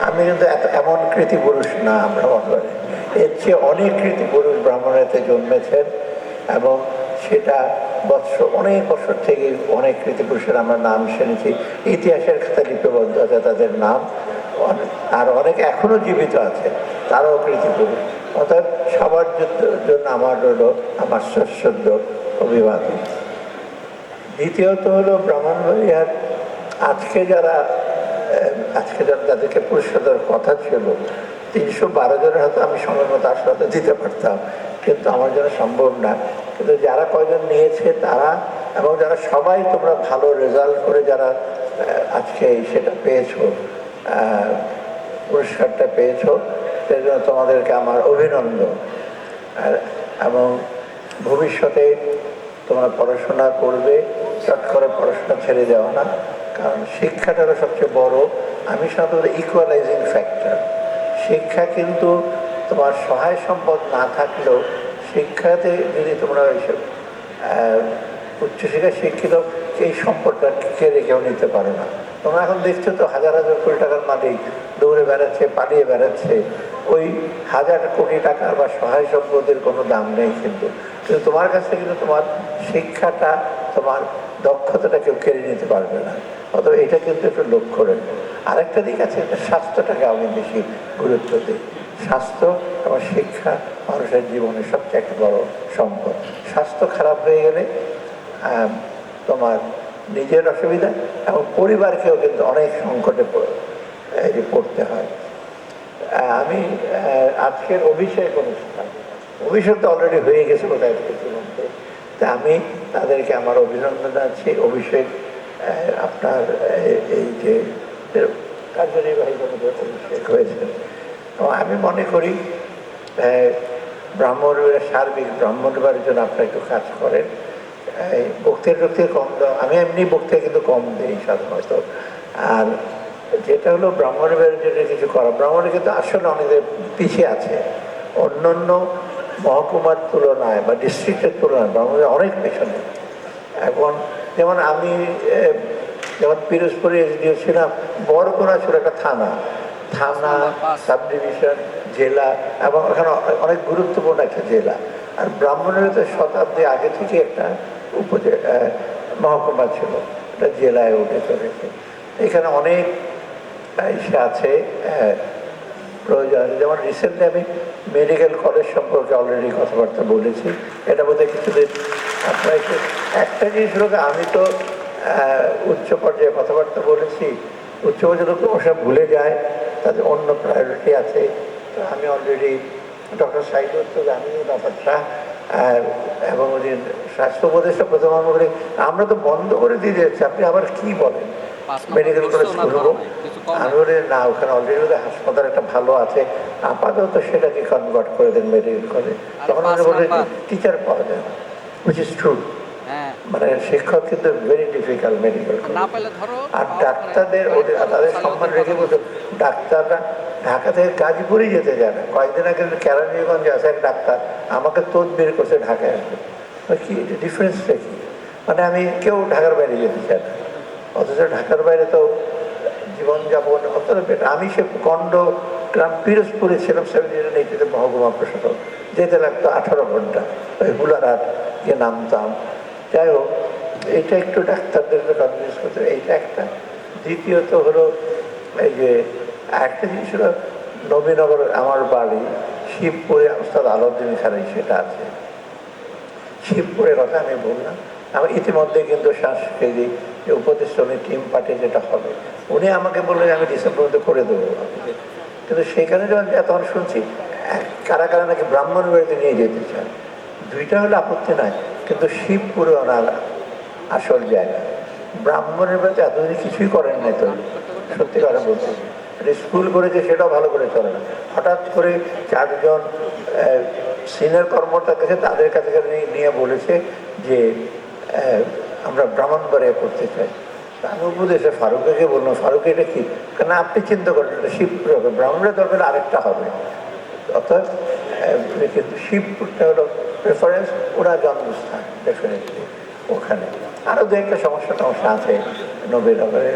আমি কিন্তু এমন কৃতি পুরুষ না আমরা বর্তমানে এর চেয়ে অনেক কৃতি পুরুষ ব্রাহ্মণেতে জন্মেছেন এবং সেটা বৎসর অনেক বছর থেকে অনেক কৃতি পুরুষের আমরা নাম শুনেছি। ইতিহাসের খাতায় লিপিবদ্ধ আছে তাদের নাম। আর অনেক এখনও জীবিত আছে, তারাও কৃতি পুরুষ। অর্থাৎ সবার জন্য- আমার হলো আমার সশ্রদ্ধ অভিবাদন। দ্বিতীয়ত হলো ব্রাহ্মণবাড়িয়ার আজকে যারা আজকে যাদেরকে পুরস্কার দেওয়ার কথা ছিল, তিনশো বারো জনের হয়তো আমি সময় মতো আসলে হয়তো দিতে পারতাম, কিন্তু আমার জন্য সম্ভব না। কিন্তু যারা কয়জন নিয়েছে তারা, এবং যারা সবাই তোমরা ভালো রেজাল্ট করে যারা আজকে সেটা পেয়েছ পুরস্কারটা পেয়েছ, সেই জন্য তোমাদেরকে আমার অভিনন্দন। এবং ভবিষ্যতে তোমরা পড়াশোনা করবে, চট করে পড়াশোনা ছেড়ে যাও না। কারণ শিক্ষাটা সবচেয়ে বড় আমি সাধারণত ইকুয়ালাইজিং ফ্যাক্টর শিক্ষা কিন্তু তোমার সহায় সম্পদ না থাকলেও শিক্ষাতে যদি তোমরা এইসব আহ, উচ্চশিক্ষায় শিক্ষিত এই সম্পদটা কেড়ে কেউ নিতে পারে না। তোমরা এখন দেখছ তো হাজার হাজার কোটি টাকার মালিক দৌড়ে বেড়াচ্ছে পালিয়ে বেড়াচ্ছে। ওই হাজার কোটি টাকার বা সহায় সম্পদের কোনো দাম নেই কিন্তু। কিন্তু তোমার কাছে কিন্তু তোমার শিক্ষাটা তোমার দক্ষতাটা কেউ কেড়ে নিতে পারবে না। অথবা এটা কিন্তু একটু লক্ষ্য রাখবে আরেকটা দিক আছে, এটা স্বাস্থ্যটাকে আমি বেশি গুরুত্ব দিই স্বাস্থ্য এবং শিক্ষা মানুষের জীবনের সবচেয়ে একটা বড় সম্পদ। স্বাস্থ্য খারাপ হয়ে গেলে তোমার নিজের অসুবিধা এবং পরিবারকেও কিন্তু অনেক সংকটে পড়ে- পড়তে হয়। আমি আজকের অভিষেক অনুষ্ঠান, অভিষেক তো অলরেডি হয়ে গেছে কোথায় ইতিমধ্যে তা আমি তাদেরকে আমার অভিনন্দন জানাচ্ছি। অভিষেক আপনার আহ, এই যে কার্যনির্বাহী কমিটির অভিষেক হয়েছে এবং আমি মনে করি আহ, ব্রাহ্মণের সার্বিক ব্রাহ্মণবাড়ির জন্য আপনারা একটু কাজ করেন। এই বক্তের টক্তে কম দাও আমি এমনি বক্তে কিন্তু কম দিই সাধারণত। আর যেটা হলো ব্রাহ্মণের জন্য কিছু করা ব্রাহ্মণের কিন্তু আসলে অনেকে পিছিয়ে আছে। অন্যান্য মহকুমার তুলনায় বা ডিস্ট্রিক্টের তুলনায় ব্রাহ্মণের অনেক পেছনে। এখন যেমন আমি যেমন পিরোজপুরে এসডিও ছিলাম বড়কোনা ছিল একটা থানা। থানা সাব ডিভিশন জেলা এবং ওখানে অনেক গুরুত্বপূর্ণ একটা জেলা। আর ব্রাহ্মণের তো শতাব্দী আগে থেকে একটা উপজেলা মহকুমা ছিল। এটা জেলায় উঠে চলেছে। এখানে অনেক ইসে আছে প্রয়োজন আছে। যেমন রিসেন্টলি আমি মেডিকেল কলেজ সম্পর্কে অলরেডি কথাবার্তা বলেছি। এটা বোধহয় কিছুদিন একটু জিনিস হলো আমি তো উচ্চ পর্যায়ে কথাবার্তা বলেছি উচ্চ পর্যায়ে লোক ওসব ভুলে যায় তাদের অন্য প্রায়োরিটি আছে। তো আমি অলরেডি ডক্টর সাইদুর তো জানি এই ব্যাপারটা এবং উনি স্বাস্থ্য উপদেষ্টা প্রথম আমি বলি আমরা তো বন্ধ করে দিয়ে যাচ্ছি আপনি আবার কি বলেন? মেডিকেল কলেজ খুলবো আমি বলি না ওখানে অলরেডি হাসপাতাল একটা ভালো আছে আপাতত সেটাকে কনভার্ট করে দেন মেডিকেল কলেজ তখন বলে টিচার পাওয়া যায় না। ইজ ট্রু হ্যাঁ। মানে শিক্ষক কিন্তু ভেরি ডিফিকাল্ট মেডিকেল ধরো আর ডাক্তারদের ওদের তাদের সম্মান রেখে বলতো ডাক্তাররা ঢাকা থেকে গাজীপুরই যেতে যায় না কয়েকদিন আগে ক্যারানিগঞ্জে আছে এক ডাক্তার আমাকে তদবির করছে ঢাকায় আসবে। মানে কি ডিফারেন্সটা কি? মানে আমি কেউ ঢাকার বাইরে যেতে চাই না। অথচ ঢাকার বাইরে তো জীবনযাপন বেটার আমি সে কন্ড গ্রাম পিরোজপুরে ছিলাম সেভেন্টি এইটিতে মহকুমা প্রশাসক যেতে লাগতো আঠারো ঘণ্টা। ওই হুলারহাট গিয়ে নামতাম। যাই হোক এটা একটু ডাক্তারদের কনভিন্স করতে এইটা একটা। দ্বিতীয়ত হলো, এই যে একটা জিনিস হলো, নবীনগর আমার বাড়ি, শিবপুরে ওস্তাদ আলাউদ্দিন খারাই সেটা আছে। শিবপুরের কথা আমি বললাম। আমার ইতিমধ্যে কিন্তু সাংস্কৃতিক যে উপদেষ্টা উনি টিম পার্টি যেটা হবে। উনি আমাকে বললেন আমি ডিসেম্বর মধ্যে করে দেবো। কিন্তু সেখানে যখন তখন শুনছি কারা কারা নাকি ব্রাহ্মণ বাড়িতে নিয়ে যেতে চান দুইটা হলে আপত্তি নাই, কিন্তু শিবপুরে ওনার আসল জায়গা ব্রাহ্মণের বাড়িতে এতদিন কিছুই করেন নাই তো, সত্যি কথা মানে স্কুল করেছে, সেটাও ভালো করে চলে না। হঠাৎ করে চারজন সিনিয়র কর্মকর্তার কাছে তাদের কাছে নিয়ে- বলেছে যে আমরা ব্রাহ্মণবাড়িয়া করতে চাই। আমি উপদেশে ফারুককে বললাম ফারুক, এটা কি? কেন আপনি চিন্তা করেন এটা হবে। ব্রাহ্মণের দরকার আরেকটা হবে। অর্থাৎ আহ, কিন্তু শিবপুরটা হলো প্রেফারেন্স ওরা জন্মস্থান ডেফিনেটলি ওখানে। আরও দু একটা সমস্যা টমস্যা আছে নবীনগরে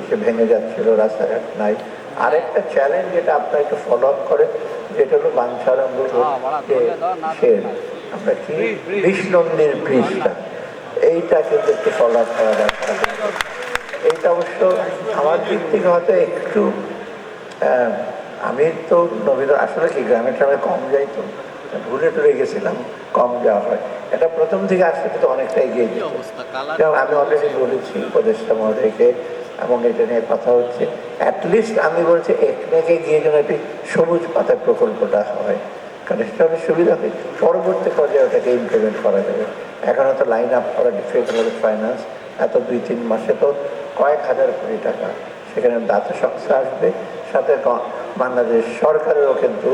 এসে ভেঙে যাচ্ছিল রাস্তাঘাট নাই। আরেকটা চ্যালেঞ্জ যেটা আপনার একটু ফলো আপ করে যেটা হলো বাঞ্ছারম্ভ যে শের আপনার কি? বিষ্ণন্দির ব্রিজটা এইটা কিন্তু একটু ফলো আপ করা দরকার। এইটা অবশ্য আমার দিক থেকে হয়তো একটু আহ, আমি তো নবীন আসলে কি গ্রামে ট্রামে কম যাই তো। ঘুরে টুরে গেছিলাম কম যাওয়া হয়। এটা প্রথম থেকে আসতে কিন্তু অনেকটা এগিয়ে যেত আমি অলরেডি বলেছি উপদেষ্টা মহোদয়কে এবং এটা নিয়ে কথা হচ্ছে। অ্যাটলিস্ট আমি বলছি একটাকে গিয়ে যেন একটি সবুজ পাতা প্রকল্পটা হয়। কারণ সেটা অনেক সুবিধা হয়। পরবর্তী পর্যায়ে ওটাকে ইমপ্লিমেন্ট করা যাবে। এখন হয়তো লাইন আপ করা ফেডারেল ফাইন্যান্স এত দুই তিন মাসে তো কয়েক হাজার কোটি টাকা। সেখানে দাতা সংস্থা আসবে সাথে বাংলাদেশ সরকারেরও কিন্তু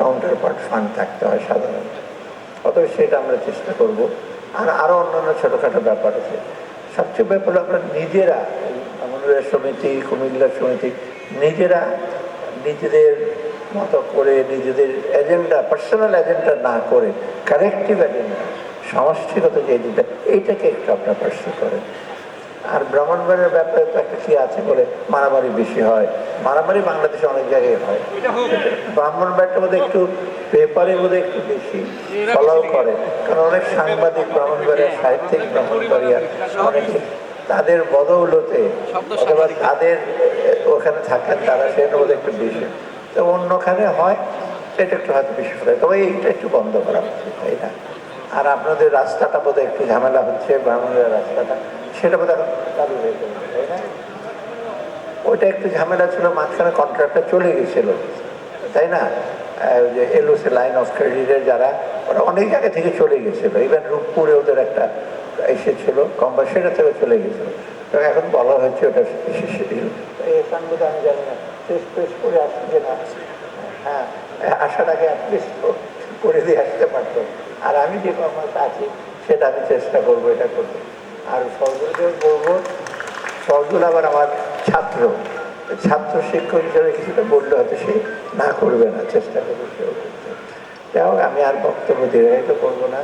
কাউন্টার পার্ট ফান্ড থাকতে হয় সাধারণত। অতএব সেটা আমরা চেষ্টা করব। আর আরও অন্যান্য ছোটোখাটো ব্যাপার আছে। সবচেয়ে ব্যাপার আমরা নিজেরা আমাদের সমিতি, কুমিল্লা সমিতি, নিজেরা নিজেদের মতো করে নিজেদের এজেন্ডা পার্সোনাল এজেন্ডা না করে কালেকটিভ এজেন্ডা সমষ্টিগত যে এজেন্ডা এইটাকে একটু আপনার পার্সু করেন। আর ব্রাহ্মণবাড়ির ব্যাপারে তো একটা কি আছে বলে মারামারি বেশি হয়। মারামারি বাংলাদেশে অনেক জায়গায় হয়। ব্রাহ্মণবাড়িটা বোধহয় একটু পেপারে বোধহয় একটু বেশি ফলাও করে। কারণ অনেক সাংবাদিক ব্রাহ্মণবাড়িয়া সাহিত্যিক ব্রাহ্মণবাড়িয়া অনেকে তাদের বদৌলতে অথবা তাদের ওখানে থাকেন তারা সেটা বোধহয় একটু বেশি। তো অন্যখানে হয় সেটা একটু হয়তো বেশি ফলে তবে এইটা একটু বন্ধ করা উচিত তাই না? আর আপনাদের রাস্তাটা বোধহয় একটু ঝামেলা হচ্ছে ব্রাহ্মণের রাস্তাটা। সেটা না? ওইটা একটু ঝামেলা ছিল, মাঝখানে কন্ট্রাক্টটা চলে গেছিল, তাই না? যে এলওসি লাইন অফ ক্রেডিটের যারা, ওরা অনেক জায়গা থেকে চলে গেছিল। ইভেন রূপপুরে ওদের একটা এসেছিল কম্পাসেটা থেকে চলে গেছিল। তো এখন বলা হচ্ছে ওটা এখান বোধ আমি জানি না, শেষ পেশ করে আসছে না। হ্যাঁ আসার আগে অ্যাটলিস্ট করে দিয়ে আসতে পারতো। আর আমি যে কর্মটা আছি সেটা আমি চেষ্টা করব এটা করতে। আর সরকারকে বলব সজল আবার আমার ছাত্র। ছাত্র শিক্ষক হিসেবে কিছুটা বললে হয়তো সে না করবে না, চেষ্টা করবে সেও করতে। যাই হোক, আমি আর বক্তব্য দীর্ঘায়িত করব না।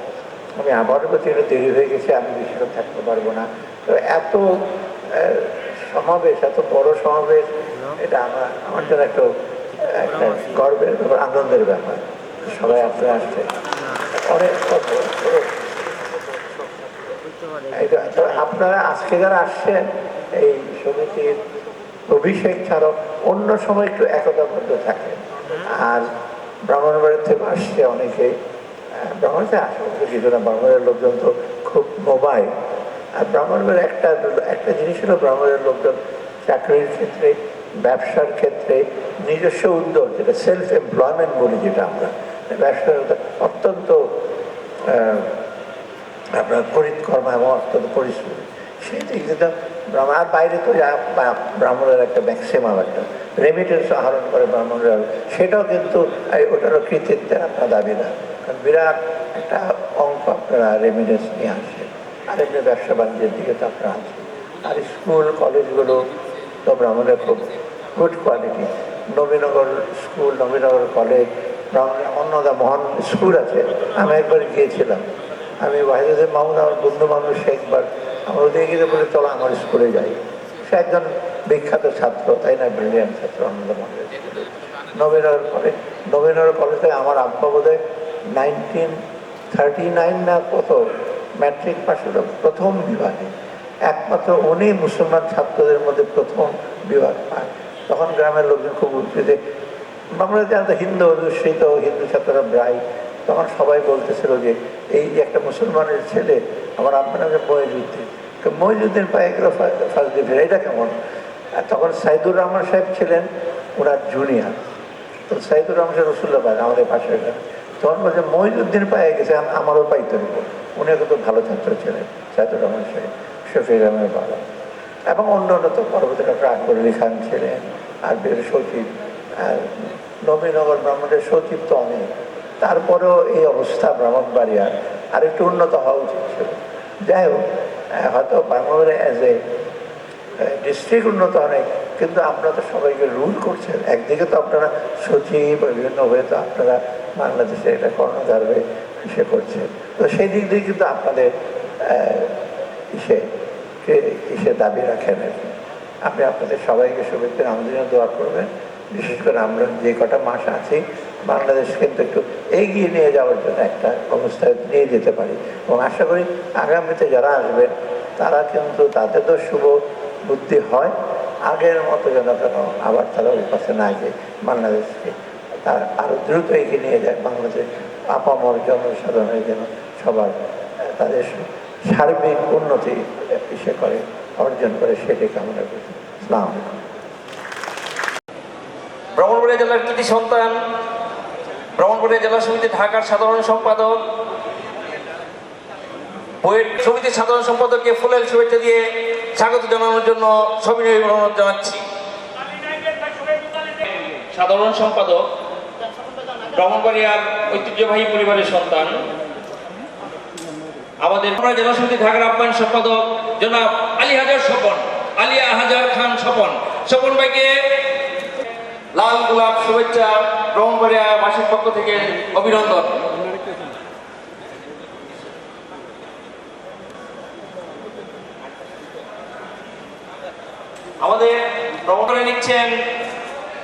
আমি আমারও প্রতি দেরি হয়ে গেছে, আমি বেশিক্ষণ থাকতে পারব না। তো এত সমাবেশ, এত বড় সমাবেশ, এটা আমার আমার জন্য একটু, একটা গর্বের ব্যাপার, আনন্দের ব্যাপার। সবাই আপনারা আসছে অনেক আপনারা আজকে যারা আসছেন, এই সমিতির অভিষেক ছাড়াও অন্য সময় একটু একতাবদ্ধ থাকে আর ব্রাহ্মণবাড়ির থেকে আসছে অনেকে। ব্রাহ্মণে আসে কিছু না, ব্রাহ্মণের লোকজন তো খুব মোবাইল। আর ব্রাহ্মণের একটা একটা জিনিস হলো ব্রাহ্মণের লোকজন চাকরির ক্ষেত্রে, ব্যবসার ক্ষেত্রে নিজস্ব উদ্যোগ, যেটা সেলফ এমপ্লয়মেন্ট বলি যেটা আমরা। ব্যবসার অত্যন্ত আপনার পরিকর্মা এবং অত্যন্ত পরিশ্রমী সেই দিক ব্রাহ্মণ, আর বাইরে তো যা ব্রাহ্মণের একটা ম্যাক্সিমাম একটা রেমিটেন্স আহরণ করে ব্রাহ্মণরা। সেটাও কিন্তু ওটারও কৃতিত্বের আপনার দাবি না। কারণ বিরাট একটা অঙ্ক আপনারা রেমিটেন্স নিয়ে আসেন আর এমনি ব্যবসা বাণিজ্যের দিকে তো আপনারা আছেন আর স্কুল, কলেজগুলো তো ব্রাহ্মণের খুব good quality Nabinagar school, Nabinagar college, ব্রাহ্মণের অন্নদা মহান স্কুল আছে। আমি একবার গিয়েছিলাম। আমি ওয়াহিদুদ্দিন মাহমুদ আমার বন্ধু মানুষ একবার, আমার গিয়ে বলে, চলো আমার স্কুলে যাই। সে একজন বিখ্যাত ছাত্র, তাই না? ব্রিলিয়ান্ট ছাত্র, আনন্দ মন্দির নবীনগর কলেজ নবীনগর কলেজ থেকে আমার আব্বা বোধহয় নাইনটিন থার্টি নাইন না কত ম্যাট্রিক হলো প্রথম বিভাগে। একমাত্র উনি মুসলমান ছাত্রদের মধ্যে প্রথম বিভাগ পায়। তখন গ্রামের লোকজন খুব উৎপীড়িত আমরা জানতো হিন্দু অধ্যুষিত হিন্দু ছাত্ররা ব্রাই তখন সবাই বলতেছিল যে, এই যে একটা মুসলমানের ছেলে, আমার আপনার নামে মহিজুদ্দিন মহিজুদ্দিন পায়ে গেল ফার্স্ট এটা কেমন? আর তখন সাইদুর রহমান সাহেব ছিলেন ওনার জুনিয়ার। তো সাইদুর রহমান সাহেব রসুল্লাবাদ আমাদের পাশের গ্রামে তখন বলছে মহিজুদ্দিন পায়ে গেছে, আম- আমারও পাইতে হইব উনিও কিন্তু ভালো ছাত্র ছিলেন, সাইদুর রহমান সাহেব শফির রহমানের বাবা। এবং অন্য অন্য তো পরবর্তী ডক্টর আকবর আলী খান ছিলেন, আর সচিব, আর নবীনগর ব্রাহ্মণের সচিব তো অনেক। তারপরেও এই অবস্থা ব্রাহ্মণবাড়িয়া আর একটু উন্নত হওয়া উচিত ছিল। যাই হোক হয়তো ব্রাহ্মণবাড়িয়া অ্যাজ এ ডিস্ট্রিক্ট উন্নত অনেক কিন্তু আপনারা তো সবাইকে রুল করছেন। একদিকে তো আপনারা সচিব, বিভিন্ন হয়ে তো আপনারা বাংলাদেশে এটা কর্ণধারবে সে করছেন। তো সেই দিক দিয়ে কিন্তু আপনাদের ইসে ইসে দাবি রাখেন আর। আপনি আপনাদের সবাইকে শুভেচ্ছা, আমাদের জন্য দোয়া করবেন। বিশেষ করে আমরা যে কটা মাস আছি বাংলাদেশ কিন্তু একটু এগিয়ে নিয়ে যাওয়ার জন্য একটা অবস্থায় নিয়ে যেতে পারি। এবং আশা করি আগামীতে যারা আসবেন, তারা কিন্তু তাদের তো শুভ বুদ্ধি হয়, আগের মতো যেন কেন আবার তারা ওই পাশে না গিয়ে বাংলাদেশকে তার আরও দ্রুত এগিয়ে নিয়ে যায় বাংলাদেশ আপামর জনসাধারণের যেন সবার, তাদের সার্বিক উন্নতি ইসে করে, অর্জন করে সেটি কামনা করছি ইসলাম ব্রাহ্মণবাড়িয়া জেলার কৃতি সন্তান ব্রাহ্মণবাড়িয়া জেলা সমিতি ঢাকার সাধারণ সম্পাদক বইয়ের সমিতির সাধারণ সম্পাদককে ফুলের শুভেচ্ছা দিয়ে স্বাগত জানানোর জন্য সবিনয় অনুরোধ জানাচ্ছি। সাধারণ সম্পাদক ব্রাহ্মণবাড়িয়ার ঐতিহ্যবাহী পরিবারের সন্তান, আমাদের জেলা সমিতি ঢাকার আহ্বান সম্পাদক জনাব আলী হাজার স্বপন আলিয়া হাজার খান স্বপন। স্বপন ভাইকে লাল গোলাপ, শুভেচ্ছা ব্রাহ্মণবাড়িয়া বাসীর পক্ষ থেকে অভিনন্দন। আমাদের ভ্রমণে নিচ্ছেন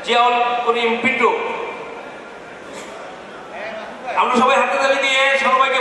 জিয়াউল করিম পিন্টু। আমরা সবাই হাতে তালি দিয়ে সবাইকে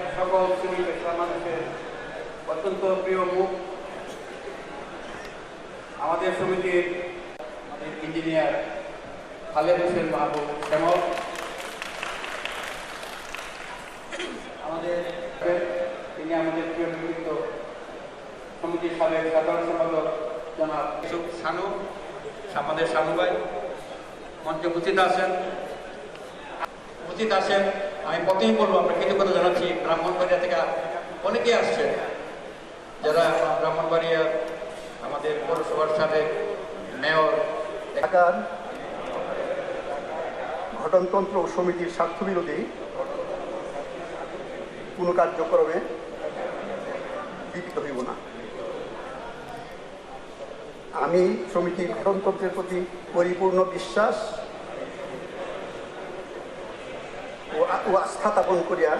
পেশা মানুষের অত্যন্ত প্রিয় মুখ। আমাদের সমিতির ইঞ্জিনিয়ার খালেদ হোসেন মাহবুব শ্যামল। আমাদের তিনি আমাদের প্রিয় ব্যক্তিত্ব সমিতির সাবেক সাধারণ সম্পাদক জনাব শানু আমাদের শানু ভাই। মঞ্চে উপস্থিত আছেন। উপস্থিত আছেন আমি প্রথমেই বলব, আমরা কৃতজ্ঞতা জানাচ্ছি ব্রাহ্মণবাড়িয়া থেকে অনেকেই আসছে যারা ব্রাহ্মণবাড়িয়া আমাদের পৌরসভার সাবেক মেয়র, ঢাকার ঘটনতন্ত্র সমিতির স্বার্থবিরোধী কোনো কার্যক্রমে লিপ্ত হইব না। আমি সমিতির গঠনতন্ত্রের প্রতি পরিপূর্ণ বিশ্বাস স্থাপন করিয়া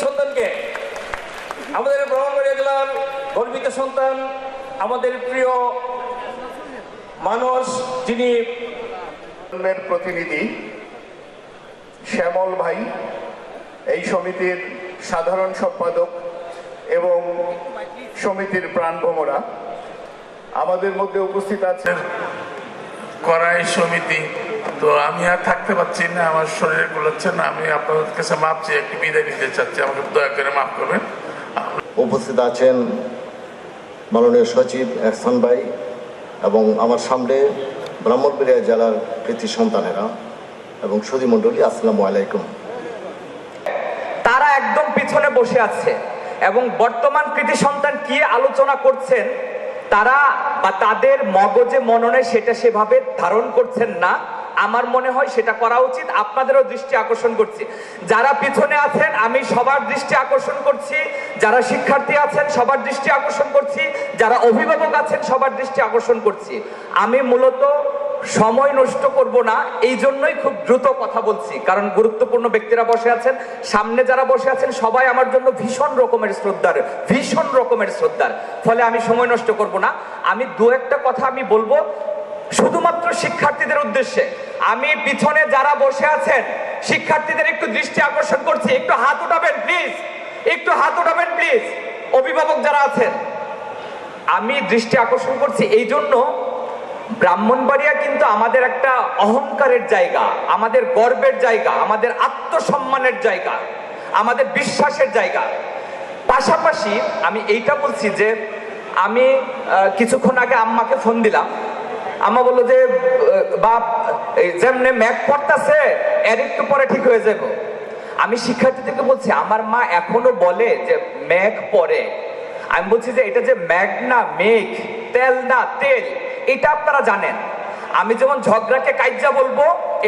সন্তানকে আমাদের ব্রাহ্মণবাড়িয়া জেলার গর্বিত সন্তান আমাদের প্রিয় মানুষ যিনি প্রতিনিধি শ্যামল ভাই, এই সমিতির সাধারণ সম্পাদক এবং সমিতির প্রাণভোমরা আমাদের মধ্যে উপস্থিত আছে। করাই সমিতি। তো আমি আর থাকতে পারছি না আমার শরীরে গুলোচ্ছে না আমি আপনাদের কাছে মাপ চেয়ে একটি বিদায় নিতে চাচ্ছি। আমাকে দয়া করে মাফ করবেন। উপস্থিত আছেন মাননীয় সচিব এহসান ভাই এবং আমার সামনে ব্রাহ্মণবাড়িয়া জেলার কৃতি সন্তানেরা এবং সুদী মণ্ডলী আসসালামু আলাইকুম। তারা একদম পিছনে বসে আছে। এবং বর্তমান কৃতি সন্তান কি আলোচনা করছেন, তারা বা তাদের মগজে মননে সেটা সেভাবে ধারণ করছেন না। আমার মনে হয় সেটা করা উচিত। আপনাদেরও দৃষ্টি আকর্ষণ করছি। যারা পিছনে আছেন, আমি সবার দৃষ্টি আকর্ষণ করছি। যারা শিক্ষার্থী আছেন, সবার দৃষ্টি আকর্ষণ করছি। যারা অভিভাবক আছেন, সবার দৃষ্টি আকর্ষণ করছি। আমি মূলত সময় নষ্ট করব না, এই জন্যই খুব দ্রুত কথা বলছি। কারণ গুরুত্বপূর্ণ ব্যক্তিরা বসে আছেন, সামনে যারা বসে আছেন, সবাই আমার জন্য ভীষণ রকমের শ্রদ্ধার, ভীষণ রকমের শ্রদ্ধার। ফলে আমি সময় নষ্ট করব না। আমি দু একটা কথা আমি বলব, শুধুমাত্র শিক্ষার্থীদের উদ্দেশ্যে। আমি পিছনে যারা বসে আছেন, শিক্ষার্থীদের একটু দৃষ্টি আকর্ষণ করছি, একটু হাত উঠাবেন, প্লিজ। একটু হাত উঠাবেন, প্লিজ। অভিভাবক যারা আছেন, আমি দৃষ্টি আকর্ষণ করছি এই জন্য ব্রাহ্মণবাড়িয়া কিন্তু আমাদের একটা অহংকারের জায়গা, আমাদের গর্বের জায়গা, আমাদের আত্মসম্মানের জায়গা, আমাদের বিশ্বাসের জায়গা। পাশাপাশি আমি এইটা বলছি যে, আমি কিছুক্ষণ আগে আম্মাকে ফোন দিলাম। আম্মা বলল যে বাপ যেমনে ম্যাক পড়তাছে, এর একটু পরে ঠিক হয়ে যাব। আমি শিক্ষার্থীদেরকে বলছি, আমার মা এখনও বলে যে, ম্যাগ পরে আমি বলছি যে, এটা যে ম্যাগ না, মেঘ, তেল না, তেল। এটা আপনারা জানেন। আমি যেমন ঝগড়াকে কাইজা বলব,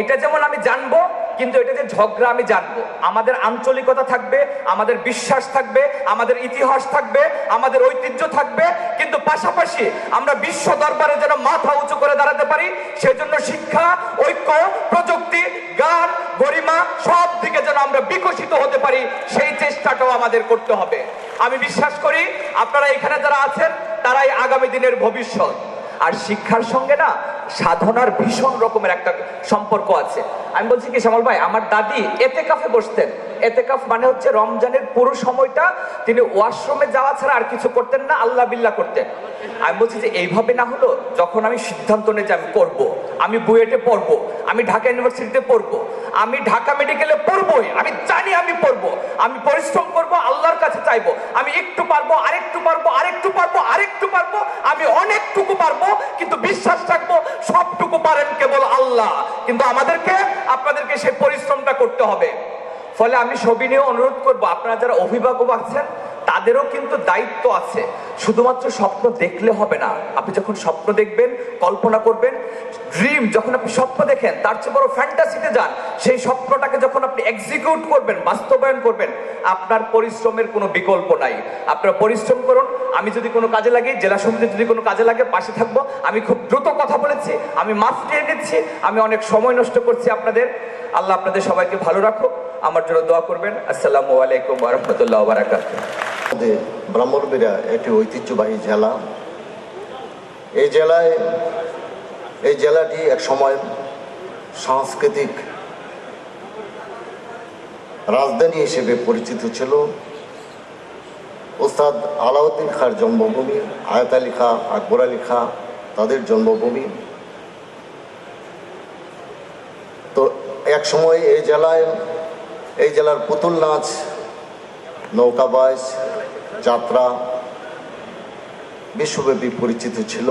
এটা যেমন আমি জানব, কিন্তু এটা যে ঝগড়া আমি জানব। আমাদের আঞ্চলিকতা থাকবে, আমাদের বিশ্বাস থাকবে, আমাদের ইতিহাস থাকবে, আমাদের ঐতিহ্য থাকবে, কিন্তু পাশাপাশি আমরা বিশ্ব দরবারে যেন মাথা উঁচু করে দাঁড়াতে পারি, সেজন্য শিক্ষা, ঐক্য, প্রযুক্তি গান গরিমা সব দিকে যেন আমরা বিকশিত হতে পারি, সেই চেষ্টাটাও আমাদের করতে হবে। আমি বিশ্বাস করি, আপনারা এখানে যারা আছেন, তারাই আগামী দিনের ভবিষ্যৎ। আর শিক্ষার সঙ্গে না সাধনার ভীষণ রকমের একটা সম্পর্ক আছে। আমি বলছি কি শ্যামল ভাই, আমার দাদি এতে কাফে বসতেন। এতে কাফ মানে হচ্ছে রমজানের পুরো সময়টা তিনি ওয়াশরুমে যাওয়া ছাড়া আর কিছু করতেন না, আল্লাহ বিল্লাহ করতেন। আমি বলছি যে এইভাবে না হলো যখন আমি সিদ্ধান্ত নিয়ে আমি করব আমি বুয়েটে পড়ব, আমি ঢাকা ইউনিভার্সিটিতে পড়ব, আমি ঢাকা মেডিকেলে পড়বোই, আমি জানি আমি পড়ব, আমি পরিশ্রম করব, আল্লাহর কাছে চাইব, আমি একটু পারব, আরেকটু পারব আরেকটু পারব আরেকটু পারব, আমি অনেকটুকু পারব, কিন্তু বিশ্বাস রাখব সবটুকু পারেন কেবল আল্লাহ। কিন্তু আমাদেরকে, আপনাদেরকে সেই পরিশ্রমটা করতে হবে। ফলে আমি সবিনীয় অনুরোধ করব, আপনারা যারা অভিভাবক আছেন, তাদেরও কিন্তু দায়িত্ব আছে। শুধুমাত্র স্বপ্ন দেখলে হবে না। আপনি যখন স্বপ্ন দেখবেন, কল্পনা করবেন ড্রিম যখন আপনি স্বপ্ন দেখেন, তার চেয়ে বড় ফ্যান্টাসিতে যান, সেই স্বপ্নটাকে যখন আপনি এক্সিকিউট করবেন, বাস্তবায়ন করবেন, আপনার পরিশ্রমের কোনো বিকল্প নাই। আপনারা পরিশ্রম করুন। আমি যদি কোনো কাজে লাগি, জেলা সমিতি যদি কোনো কাজে লাগে, পাশে থাকব। আমি খুব দ্রুত কথা বলেছি, আমি মাফ চেয়ে নিচ্ছি, আমি অনেক সময় নষ্ট করছি আপনাদের। আল্লাহ আপনাদের সবাইকে ভালো রাখো আমার জন্য দোয়া করবেন। আসসালামু আলাইকুম রহমতুল্লাহ বারাকাত ব্রাহ্মণবেড়া একটি ঐতিহ্যবাহী জেলা। এই জেলায়, এই জেলাটি এক সময় সাংস্কৃতিক রাজধানী হিসেবে পরিচিত ছিল। ওস্তাদ আলাউদ্দিন খার জন্মভূমি, আয়াত আলী খাঁ, আকবর আলী খাঁ, তাদের জন্মভূমি। তো এক সময় এই জেলায় এই জেলার পুতুল নাচ নৌকাবাজ যাত্রা বিশ্বব্যাপী পরিচিত ছিল।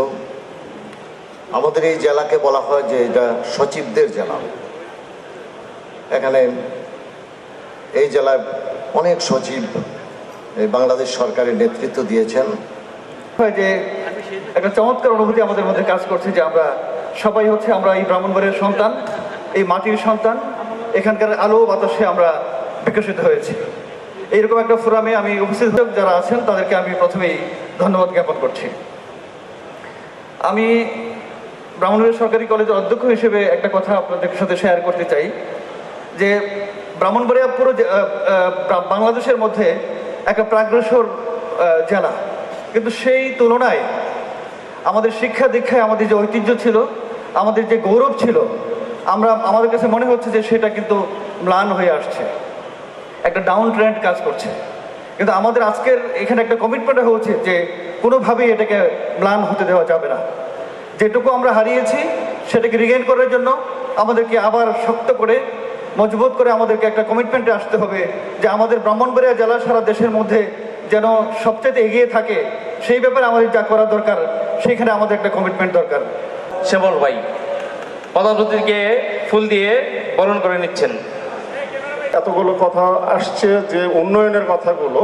আমাদের এই জেলাকে বলা হয় যে এটা সচিবদের জেলা। এখানে এই জেলায় অনেক সচিব এই বাংলাদেশ সরকারের নেতৃত্ব দিয়েছেন। যে একটা চমৎকার অনুভূতি আমাদের মধ্যে কাজ করছে যে আমরা সবাই হচ্ছে আমরা এই ব্রাহ্মণবাড়ির সন্তান, এই মাটির সন্তান। এখানকার আলো বাতাসে আমরা বিকশিত হয়েছি। এইরকম একটা ফোরামে আমি উপস্থিত যারা আছেন, তাদেরকে আমি প্রথমেই ধন্যবাদ জ্ঞাপন করছি। আমি ব্রাহ্মণবাড়িয়া সরকারি কলেজের অধ্যক্ষ হিসেবে একটা কথা আপনাদের সাথে শেয়ার করতে চাই, যে ব্রাহ্মণবাড়িয়া পুরো বাংলাদেশের মধ্যে একটা প্রাগ্রসর জেলা। কিন্তু সেই তুলনায় আমাদের শিক্ষা দীক্ষায় আমাদের যে ঐতিহ্য ছিল, আমাদের যে গৌরব ছিল আমরা, আমাদের কাছে মনে হচ্ছে যে সেটা কিন্তু ম্লান হয়ে আসছে। একটা ডাউন ট্রেন্ড কাজ করছে। কিন্তু আমাদের আজকের এখানে একটা কমিটমেন্ট হওয়া উচিত যে কোনোভাবেই এটাকে ম্লান হতে দেওয়া যাবে না। যেটুকু আমরা হারিয়েছি, সেটাকে রিগেন করার জন্য আমাদেরকে আবার শক্ত করে, মজবুত করে আমাদেরকে একটা কমিটমেন্টে আসতে হবে যে আমাদের ব্রাহ্মণবাড়িয়া জেলা সারা দেশের মধ্যে যেন সবচেয়ে এগিয়ে থাকে, সেই ব্যাপারে আমাদের যা করা দরকার সেইখানে আমাদের একটা কমিটমেন্ট দরকার। শ্যামল ভাই পদাধিকারীকে ফুল দিয়ে বরণ করে নিচ্ছেন। এতগুলো কথা আসছে যে উন্নয়নের কথাগুলো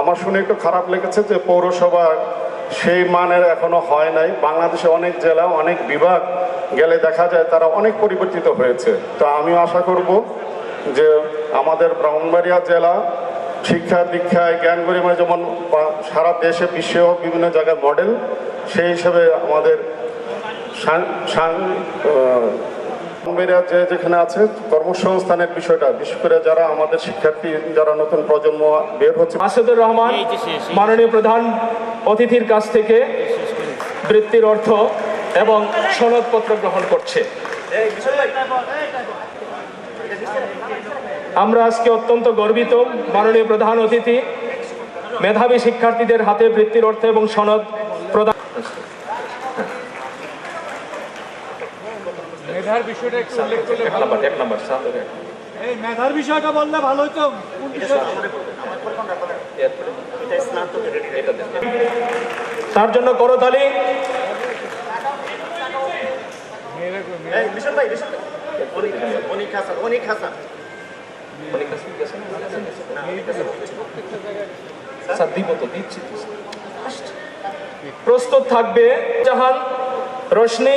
আমার শুনে একটু খারাপ লেগেছে যে পৌরসভা সেই মানের এখনও হয় নাই। বাংলাদেশে অনেক জেলা, অনেক বিভাগ গেলে দেখা যায় তারা অনেক পরিবর্তিত হয়েছে। তো আমিও আশা করব যে আমাদের ব্রাহ্মণবাড়িয়া জেলা শিক্ষা দীক্ষায় জ্ঞান গরিমায় যেমন সারা দেশে বিশ্বেও বিভিন্ন জায়গায় মডেল, সেই হিসেবে আমাদের যে যেখানে আছে কর্মসংস্থানের বিষয়টা বিশেষ করে যারা আমাদের শিক্ষার্থী যারা নতুন প্রজন্ম বের হচ্ছে। মাসুদুর রহমান মাননীয় প্রধান অতিথির কাছ থেকে বৃত্তির অর্থ এবং সনদপত্র গ্রহণ করছে। আমরা আজকে অত্যন্ত গর্বিত মাননীয় প্রধান অতিথি মেধাবী শিক্ষার্থীদের হাতে বৃত্তির অর্থ এবং সনদ প্রদান মেধার বিষয়টা একটু উল্লেখ করলে এক নম্বর এক নম্বর এই মেধার বিষয়টা বললে ভালো হতো। কোন তার জন্য করতালি প্রস্তুত থাকবে জাহান রোশনি।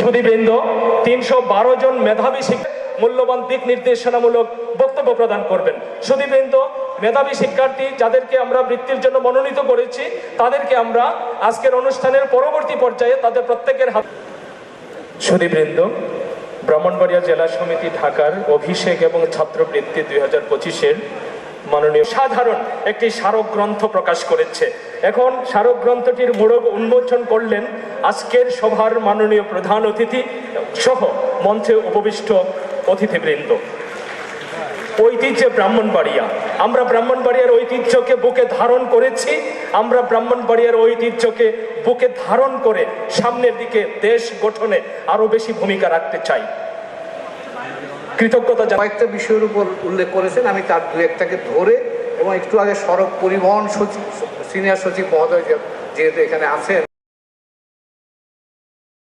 সুদীবৃন্দ তিনশো বারো জন মেধাবী শিক্ষা মূল্যবান দিক নির্দেশনামূলক বক্তব্য প্রদান করবেন। সুদীবৃন্দ মেধাবী শিক্ষার্থী যাদেরকে আমরা বৃত্তির জন্য মনোনীত করেছি, তাদেরকে আমরা আজকের অনুষ্ঠানের পরবর্তী পর্যায়ে তাদের প্রত্যেকের হাত সুদীবৃন্দ ব্রাহ্মণবাড়িয়া জেলা সমিতি ঢাকার অভিষেক এবং ছাত্রবৃত্তি দুই হাজার পঁচিশের মাননীয় সাধারণ একটি স্মারক গ্রন্থ প্রকাশ করেছে। এখন স্মারক গ্রন্থটির মোড়ক উন্মোচন করলেন আজকের সভার মাননীয় প্রধান অতিথি সহ মঞ্চে উপবিষ্ট অতিথিবৃন্দ। ঐতিহ্যে ব্রাহ্মণবাড়িয়া। আমরা ব্রাহ্মণবাড়িয়ার ঐতিহ্যকে বুকে ধারণ করেছি। আমরা ব্রাহ্মণবাড়িয়ার ঐতিহ্যকে বুকে ধারণ করে সামনের দিকে দেশ গঠনে আরও বেশি ভূমিকা রাখতে চাই। কৃতজ্ঞতা কয়েকটা বিষয়ের উপর উল্লেখ করেছেন। আমি তার দু একটাকে ধরে এবং একটু আগে সড়ক পরিবহন সচিব, সিনিয়র সচিব মহোদয় যেহেতু এখানে আছেন